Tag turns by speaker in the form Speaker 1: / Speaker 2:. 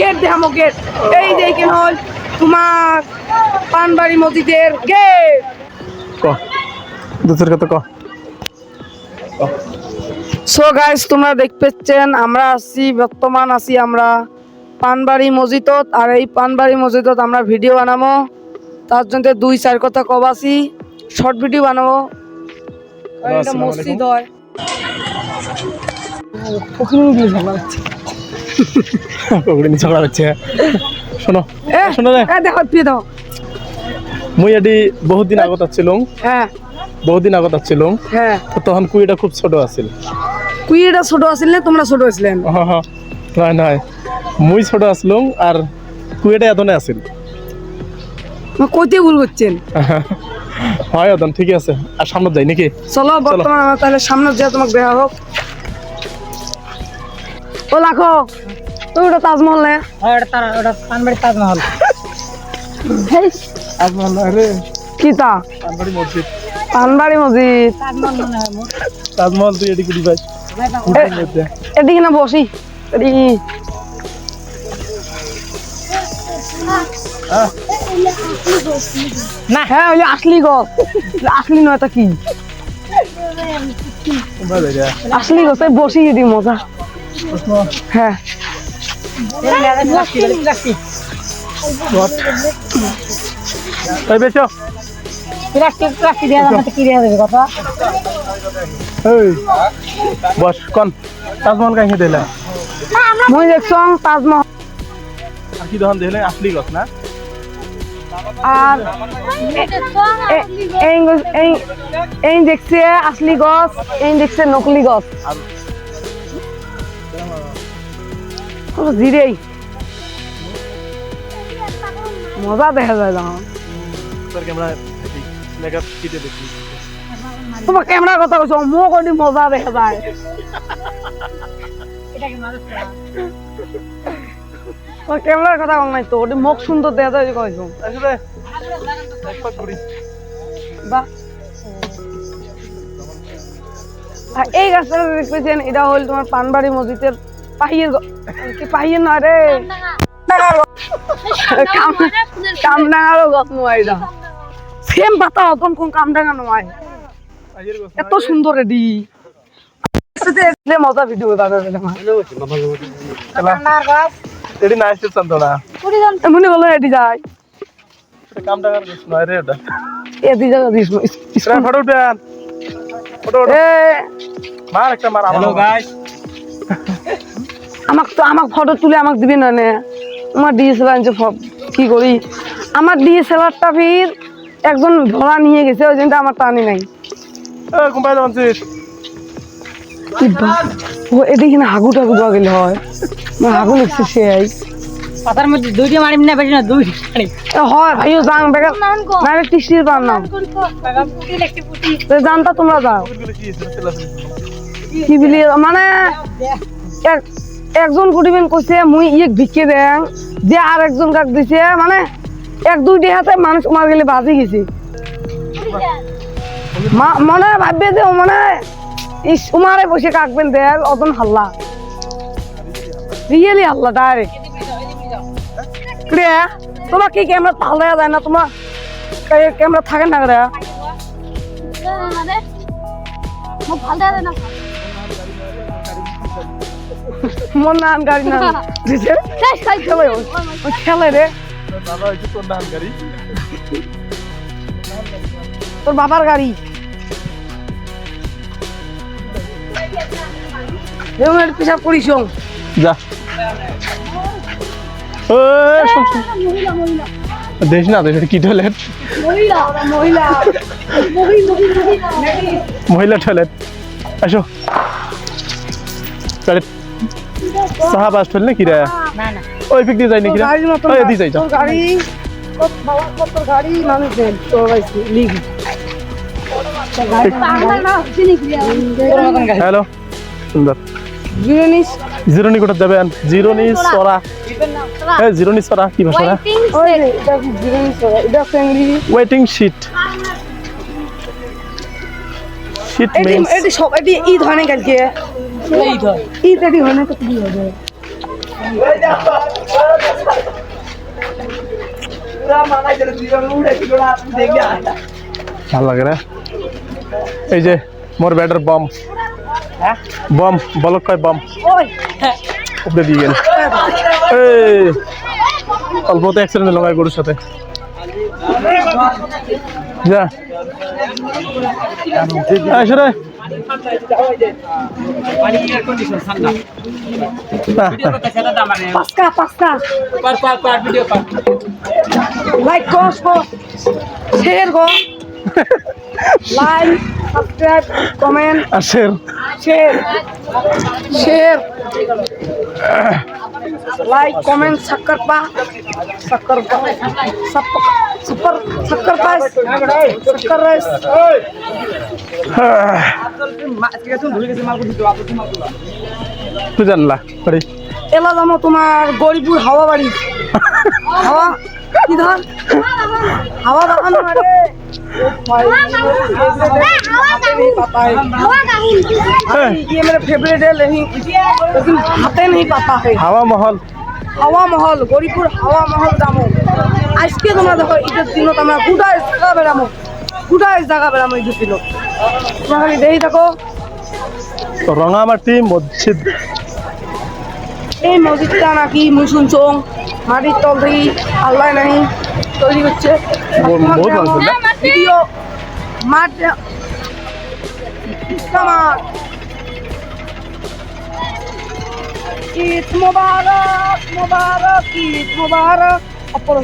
Speaker 1: Gate দেখামো gate. এই দেখেন হল তোমার পানবাড়ি মসজিদের গেট।
Speaker 2: ক। দুধের কথা ক।
Speaker 1: সো গাইস তোমরা দেখতে পাচ্ছেন আমরা আছি বর্তমান আছি আমরা পানবাড়ি মসজিদত আর এই পানবাড়ি মসজিদত আমরা ভিডিও বানাবো তার জন্য দুই চার কথা কবাসি শর্ট ভিডিও বানাবো মসজিদ হয়।
Speaker 2: পকড়ি নি ঝগড়া হচ্ছে। শোনো শোনো রে
Speaker 1: দেখো দাও
Speaker 2: মুই এটি বহুত দিন আগত আসছিলাম
Speaker 1: হ্যাঁ।
Speaker 2: বহুত দিন আগত আসছিলাম
Speaker 1: হ্যাঁ।
Speaker 2: তো তখন কুইটা খুব ছোট আছিল।
Speaker 1: কুই এটা ছোট আছিল না তোমরা ছোট আছিলেন
Speaker 2: হ্যাঁ হ্যাঁ নয় নয় মুই ছোট আসলাম আর কুইটা এতনে আছিল।
Speaker 1: কইতে ভুল করছেন।
Speaker 2: হয় অদন ঠিকই আছে। আর সামনে যাই নাকি?
Speaker 1: চলো বর্তমান তাহলে সামনে যে তোমাকে দেখা হোক ও লাখো তুমি ওটা তাজমহল না।
Speaker 2: আজমান রে
Speaker 1: কি তা?
Speaker 2: পানবাড়ি মসজিদ।
Speaker 1: পানবাড়ি মসজিদ।
Speaker 2: তাজমহল
Speaker 1: এদিকে না বসি এদিকে। না। হ্যাঁ ওই আসলি গছ আসলি নয় তা কি? আসলি গছে বসি এদি মজা। হ্যাঁ
Speaker 2: এই বস কন তাজমহল কাহিনী দিলে
Speaker 1: মই দেখছং তাজমহল
Speaker 2: আর কি দোকান দিলে আসলি গছ না
Speaker 1: আর এই দেখছে আসলি গছ এই দেখছে নকলি গছ ও জিরেই মজা দেখা যায় না
Speaker 2: তোর ক্যামেরা মেকআপ কিটে দেখি।
Speaker 1: তোমার ক্যামেরার কথা কৈছো মোক কদি মজা দেখা যায়। ক্যামেরার কথা কম নাই তো ওটি মোক সুন্দর দেখা যায় কইছো
Speaker 2: আসলে
Speaker 1: বাহ এই গাছটা দেখতেছেন এটা হল তোমার পানবাড়ি মসজিদের পাহিয়ের গ- কি পাহিয়ের নয় রে? কাম- কামডাঙ্গারও গছ নয় এটা সেম পাতা অতন কোন কামডাঙ্গা নয়। এত সুন্দর রেডি মজা ভিডিও দাদা
Speaker 2: এটি না আসছে চন্দনা
Speaker 1: এমনি বলে
Speaker 2: এটা কাম টাকার গছ নয় রে এটা।
Speaker 1: এদি জায়গা দিস
Speaker 2: ফটো উঠবেন। ফটো উঠো।
Speaker 1: এ।
Speaker 2: মার একটা মার হ্যালো গাইস
Speaker 1: আমাক তো আমাক ফটো তুলে আমাক দিবি না নে? আমার ডিএসএলআর আনছে কি করি আমার ডিএসএলআরটা ফির একজন ভরা নিয়ে গেছে ওই জন্য আমার টানি নাই। ও এদিকে না হাগু টাগু দেওয়া গেলে হয়। আমার হাগু লিখছে সে আই
Speaker 3: পাতার মধ্যে দুইটা মারিম না বেশি না দুইটা
Speaker 1: হয় ভাইও যাং বেকার না জানতা তোমরা যাও।
Speaker 2: কি
Speaker 1: মানে এক একজন কুটিবেন কইছে মুই ইয়েক ভিক্ষে দেন যে আর একজন কাক দিছে মানে এক দুই দেহাতে মানুষ মার গেলে বাজি গেছে মনে ভাববে যে মানে উমারে বসে কাকবেন দেয় অতন হাল্লা রিয়েলি হাল্লা ডাইরেক্ট রে তোমার কি ক্যামেরা দেওয়া যায় না তোমার ক্যামেরা থাকে না রে মন না আন গাড়ি না দিছে খেলে খেলে রে।
Speaker 2: তোর নাম গাড়ি।
Speaker 1: তোর বাবার গাড়ি। করিস
Speaker 2: যা। ওই, শোন, শোন। দেশ না দেশ কি টয়লেট মহিলা টয়লেট আসো টয়লেট সাহাব আস টয়লেট কি রে?
Speaker 3: না না।
Speaker 2: ওই পিক দিয়ে যাই নাকি
Speaker 1: না।
Speaker 2: দিয়ে যাই
Speaker 1: গাড়ি কত গাড়ি মানুষ দেন গাড়ি লিখ।
Speaker 2: হ্যালো। সুন্দর।
Speaker 1: জিনিস
Speaker 2: জিরোনি কোথা যাবেন জিরোনি সরা। হ্যাঁ জিরোনি সরা। কি ভাষা
Speaker 1: রে,
Speaker 2: ওয়েটিং শিট শিট মিন্স
Speaker 1: এটি সব এটি কালকে। ঈদ হয় না তো কি হবে?
Speaker 2: ভালো লাগে এই যে মোর ব্যাটার বম।
Speaker 3: হ্যাঁ?
Speaker 2: বম বলক কয় বম? উপরে দিয়ে গেল। এই অল্পতে অ্যাক্সিডেন্ট হলো গাই গরুর সাথে। যা। আসো রে
Speaker 1: পাঁচটা পাঁচটা। লাইক কর শেয়ার কর লাইক সাবস্ক্রাইব কমেন্ট
Speaker 2: আসের
Speaker 1: শেয়ার শেয়ার লাইক কমেন্ট शक्कर पा शक्कर पा शक्कर शक्कर पास शक्कर राइस
Speaker 2: তুই জানলা পারি
Speaker 1: এলা দামো তোমার গরিপুর হাওয়া বাড়ি হাওয়া কি ধর হাওয়া বাগান মানে पाता है ये मेरा फेवरेट है लेकिन लेकिन हाथे नहीं पाता है
Speaker 2: হাওয়া মহল
Speaker 1: হাওয়া মহল গরিপুর হাওয়া মহল যাবো আজকে তোমরা দেখো ঈদের দিনত আমরা গুডাই জায়গা বেড়ামো গুডাই জায়গা বেড়ামো ঈদের দিনত তোমরা খালি দেখি থাকো
Speaker 2: রঙামাটি মসজিদ
Speaker 1: এই মসজিদটা নাকি মুই শুনছং মাটির তল থেকে আল্লাহ নাহি তৈরি করছে
Speaker 2: বহুত মানুষ আছে না?
Speaker 1: ভিডিও মাঠ মাঠ ঈদ মোবারক মোবারক ঈদ মোবারক অপর